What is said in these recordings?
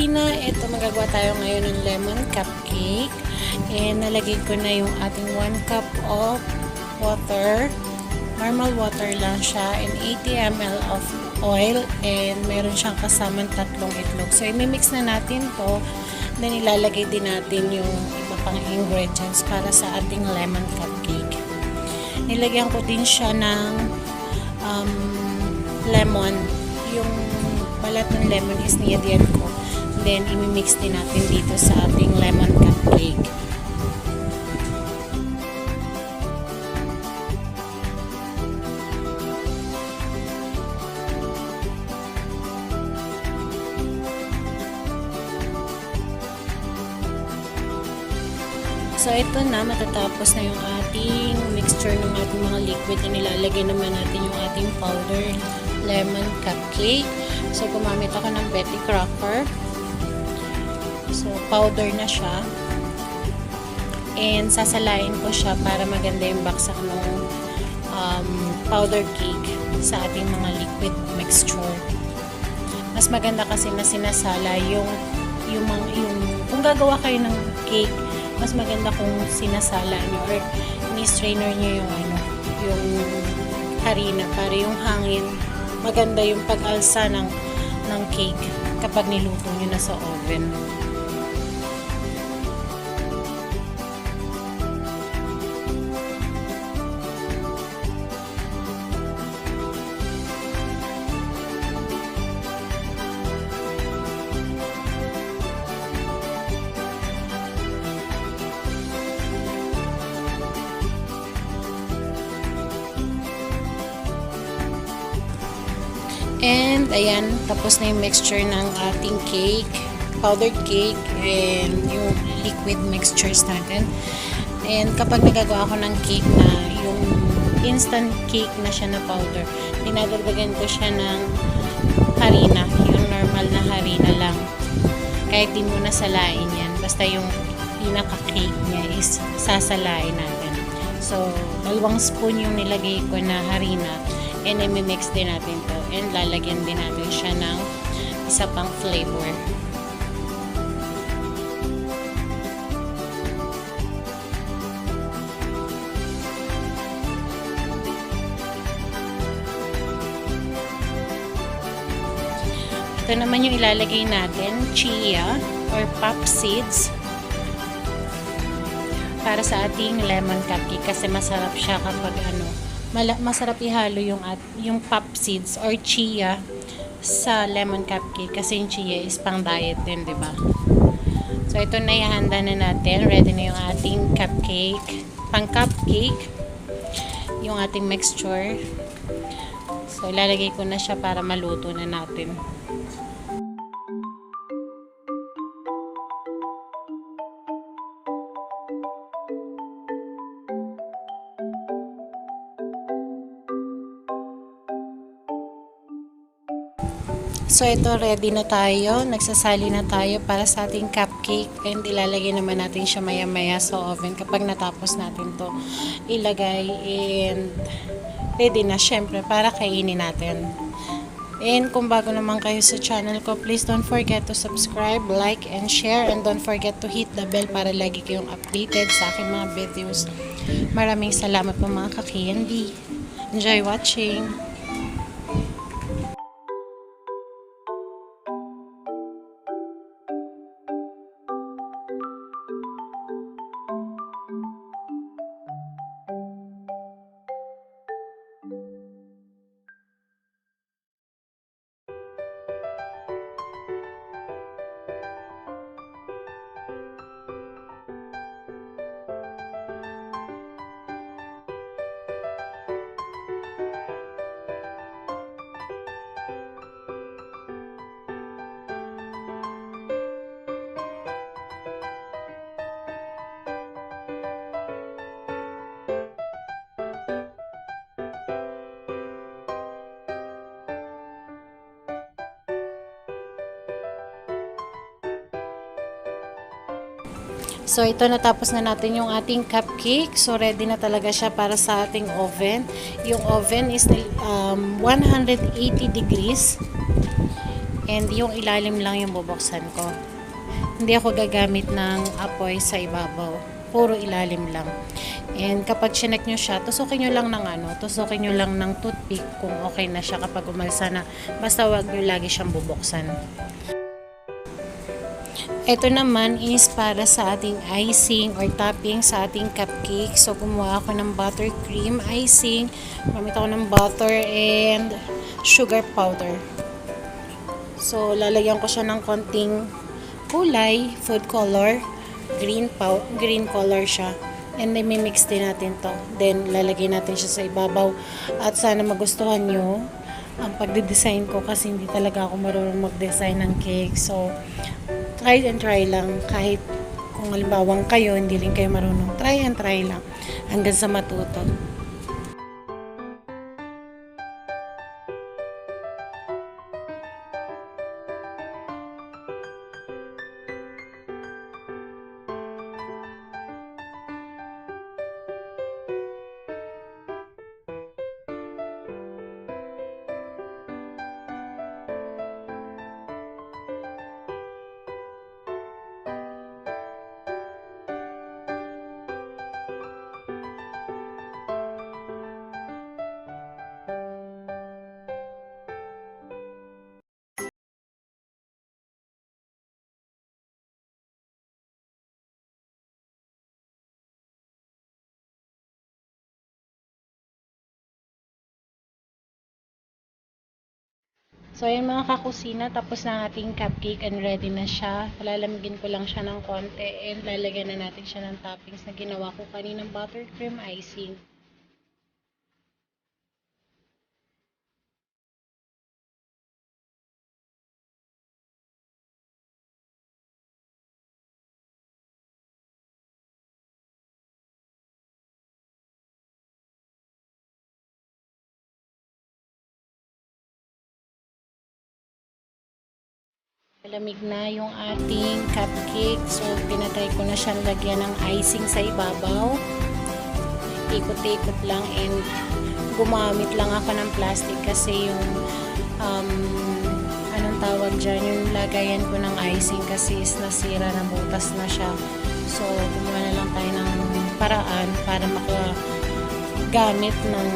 Kausina! Ito magagawa tayo ngayon ng lemon cupcake. And nalagay ko na yung ating 1 cup of water. Normal water lang siya and 80 ml of oil and meron siyang kasamang tatlong itlog. So imimix na natin to then ilalagay din natin yung iba pang ingredients para sa ating lemon cupcake. Nilagyan ko din siya ng um, lemon. Yung balat ng lemon is niyadiyan ko. Then, imimix din natin dito sa ating lemon cupcake. So, ito na, matatapos na yung ating mixture ng ating mga liquid na nilalagay naman natin yung ating powder lemon cupcake. So, gumamit ako ng Betty Crocker. So, powder na siya. And, sasalain ko siya para maganda yung baksak ng um, powder cake sa ating mga liquid mixture. Mas maganda kasi na sinasala yung yung, mga, yung kung gagawa kayo ng cake, mas maganda kung sinasala nyo or ni-strainer nyo yung ano, yung harina para yung hangin maganda yung pag-alsa ng ng cake kapag niluto nyo na sa oven. And, ayan, tapos na yung mixture ng ating cake, powdered cake, and yung liquid mixtures natin. And kapag nagagawa ako ng cake na yung instant cake na siya na powder, dinadagdagan ko siya ng harina, yung normal na harina lang. Kahit di mo na salain yan, basta yung pinaka-cake niya is sasalain natin. So, dalawang spoon yung nilagay ko na harina and i-mix din natin to and lalagyan din natin siya ng isa pang flavor. Ito naman yung ilalagay natin, chia or pop seeds para sa ating lemon cupcake kasi masarap siya kapag ano, masarap ihalo yung at yung pop seeds or chia sa lemon cupcake kasi yung chia is pang diet din, 'di ba? So ito na ihanda na natin. Ready na yung ating cupcake, pang cupcake. Yung ating mixture. So ilalagay ko na siya para maluto na natin. So ito ready na tayo, nagsasali na tayo para sa ating cupcake and ilalagay naman natin siya maya maya sa oven kapag natapos natin to ilagay and ready na syempre para kainin natin. And kung bago naman kayo sa channel ko, please don't forget to subscribe, like, and share. And don't forget to hit the bell para lagi kayong updated sa aking mga videos. Maraming salamat po mga kakiendi. Enjoy watching! So, ito natapos na natin yung ating cupcake. So, ready na talaga siya para sa ating oven. Yung oven is um, 180 degrees. And yung ilalim lang yung bubuksan ko. Hindi ako gagamit ng apoy sa ibabaw. Puro ilalim lang. And kapag chinek nyo siya, tusukin nyo lang ng ano, tusukin nyo lang ng toothpick kung okay na siya kapag umalsa na. Basta wag nyo lagi siyang bubuksan. Ito naman is para sa ating icing or topping sa ating cupcake. So, gumawa ako ng buttercream icing. Gamit ako ng butter and sugar powder. So, lalagyan ko siya ng konting kulay, food color, green pow green color siya. And then, mix din natin to. Then, lalagyan natin siya sa ibabaw. At sana magustuhan nyo ang pagde-design ko kasi hindi talaga ako marunong mag-design ng cake. So, try and try lang. Kahit kung halimbawang kayo, hindi rin kayo marunong. Try and try lang. Hanggang sa matuto. So, ayan mga kakusina, tapos na ating cupcake and ready na siya. Lalamigin ko lang siya ng konti and lalagyan na natin siya ng toppings na ginawa ko kaninang buttercream icing. Malamig na yung ating cupcake. So, pinatry ko na siyang lagyan ng icing sa ibabaw. Ikot-ikot lang and gumamit lang ako ng plastic kasi yung um, anong tawag dyan, yung lagayan ko ng icing kasi is nasira na butas na siya. So, gumawa na lang tayo ng paraan para makagamit ng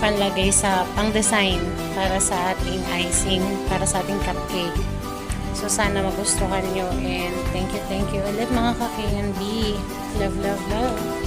panlagay sa pang-design para sa ating icing, para sa ating cupcake. So, sana magustuhan nyo. And thank you, thank you ulit mga ka-KNB. Love, love, love.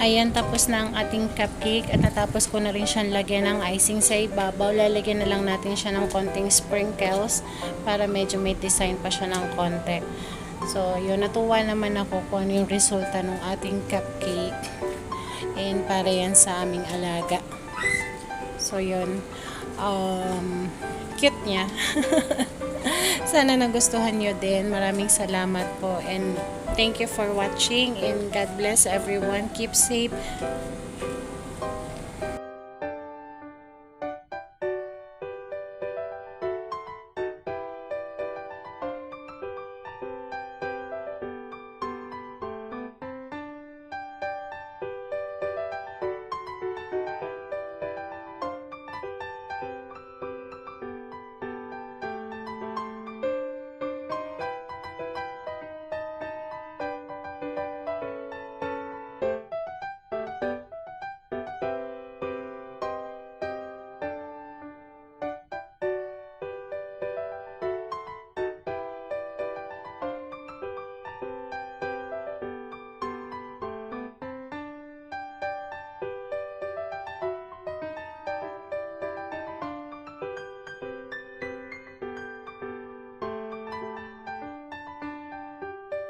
Ayan, tapos na ang ating cupcake at natapos ko na rin siyang lagyan ng icing sa ibabaw. Lalagyan na lang natin siya ng konting sprinkles para medyo may design pa siya ng konti. So, yun, natuwa naman ako kung ano yung resulta ng ating cupcake. And para yan sa aming alaga. So, yun. Um, cute niya. Sana nagustuhan nyo din. Maraming salamat po. And thank you for watching. And God bless everyone. Keep safe.